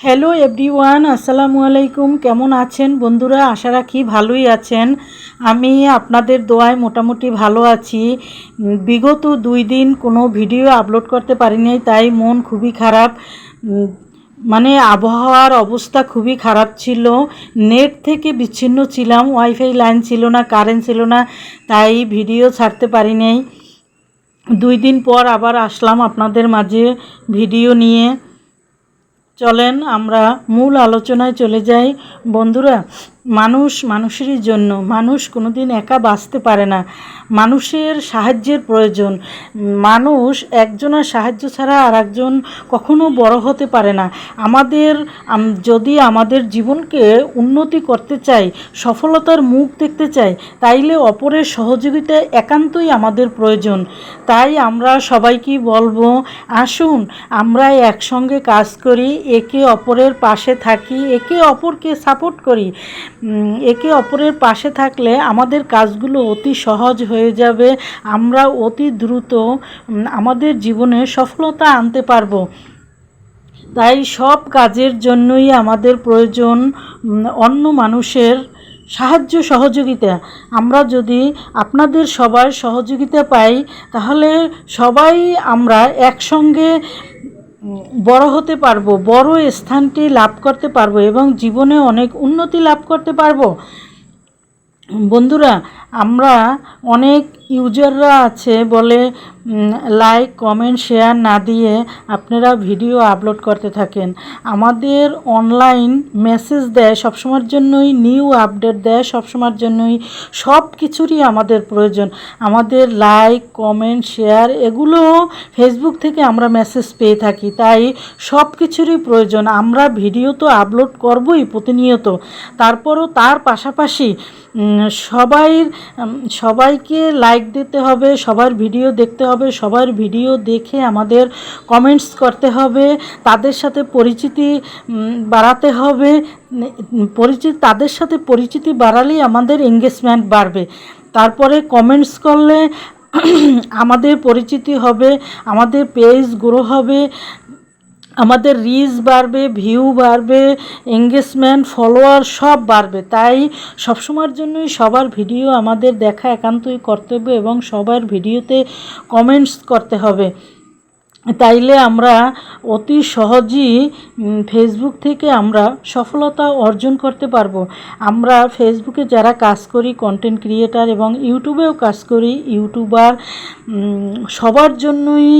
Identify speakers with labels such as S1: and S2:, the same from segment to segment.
S1: Hello everyone আসসালামু আলাইকুম। কেমন আছেন বন্ধুরা? আশা রাখি ভালোই আছেন। আমি আপনাদের দোয়ায় মোটামুটি ভালো আছি। বিগত দুই দিন কোনো ভিডিও আপলোড করতে পারিনি, তাই মন খুবই খারাপ। মানে আবহাওয়ার অবস্থা খুবই খারাপ ছিল। নেট থেকে বিচ্ছিন্ন ছিলাম, ওয়াইফাই লাইন ছিল না, কারেন্ট ছিল না, তাই ভিডিও ছাড়তে পারিনি। দুই দিন পর আবার আসলাম আপনাদের মাঝে ভিডিও নিয়ে। চলেন আমরা মূল আলোচনায় চলে যাই। বন্ধুরা মানুষ মানুষেরই জন্য। মানুষ কোনোদিন একা বাঁচতে পারে না। মানুষের সাহায্যের প্রয়োজন। মানুষ একজনের সাহায্য ছাড়া আর একজন কখনো বড় হতে পারে না। আমাদের যদি আমাদের জীবনকে উন্নতি করতে চাই, সফলতার মুখ দেখতে চাই, তাইলে অপরের সহযোগিতা একান্তই আমাদের প্রয়োজন। তাই আমরা সবাইকে বলব, আসুন আমরা একসঙ্গে কাজ করি, একে অপরের পাশে থাকি, একে অপরকে সাপোর্ট করি। একে অপরের পাশে থাকলে আমাদের কাজগুলো অতি সহজ হয়ে যাবে। আমরা অতি দ্রুত আমাদের জীবনে সফলতা আনতে পারব। তাই সব কাজের জন্যই আমাদের প্রয়োজন অন্য মানুষের সাহায্য সহযোগিতা। আমরা যদি আপনাদের সবার সহযোগিতা পাই, তাহলে সবাই আমরা একসঙ্গে বড় হতে পারব, বড় স্থানটি লাভ করতে পারব এবং জীবনে অনেক উন্নতি লাভ করতে পারব। বন্ধুরা, আমরা অনেক ইউজাররা আছে, বলে লাইক কমেন্ট শেয়ার না দিয়ে আপনারা ভিডিও আপলোড করতে থাকেন। আমাদের অনলাইন মেসেজ দেয় সবসময়ের জন্যই নিউ আপডেট দেয় সবসময়ের জন্যই সব কিছুরই আমাদের প্রয়োজন। আমাদের লাইক কমেন্ট শেয়ার এগুলো ফেসবুক থেকে আমরা মেসেজ পেয়ে থাকি, তাই সব কিছুরই প্রয়োজন। আমরা ভিডিও তো আপলোড করবই প্রতিনিয়ত। তারপরও তার পাশাপাশি সবাই সবাইকে লাইক দিতে হবে, সবার ভিডিও দেখতে হবে, সবার ভিডিও দেখে আমাদের কমেন্টস করতে হবে, তাদের সাথে পরিচিতি বাড়াতে হবে পরিচিত তাদের সাথে পরিচিতি বাড়ালেই আমাদের এঙ্গেজমেন্ট বাড়বে। তারপরে কমেন্টস করলে আমাদের পরিচিতি হবে, আমাদের পেজ গ্রো হবে আমাদের রিচ বাড়বে ভিউ বাড়বে এঙ্গেজমেন্ট ফলোয়ার সব বাড়বে। তাই সবসময়ের জন্যই সবার ভিডিও আমাদের দেখা একান্তই কর্তব্য এবং সবার ভিডিওতে কমেন্টস করতে হবে। তাইলে আমরা অতি সহজেই ফেসবুক থেকে আমরা সফলতা অর্জন করতে পারব। আমরা ফেসবুকে যারা কাজ করি কন্টেন্ট ক্রিয়েটার এবং ইউটিউবেও কাজ করি ইউটিউবার সবার জন্যই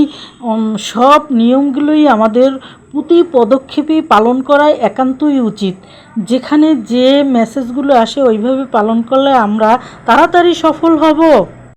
S1: সব নিয়মগুলোই আমাদের প্রতি পদক্ষেপে পালন করাই একান্তই উচিত। যেখানে যে মেসেজগুলো আসে, ওইভাবে পালন করলে আমরা তাড়াতাড়ি সফল হব।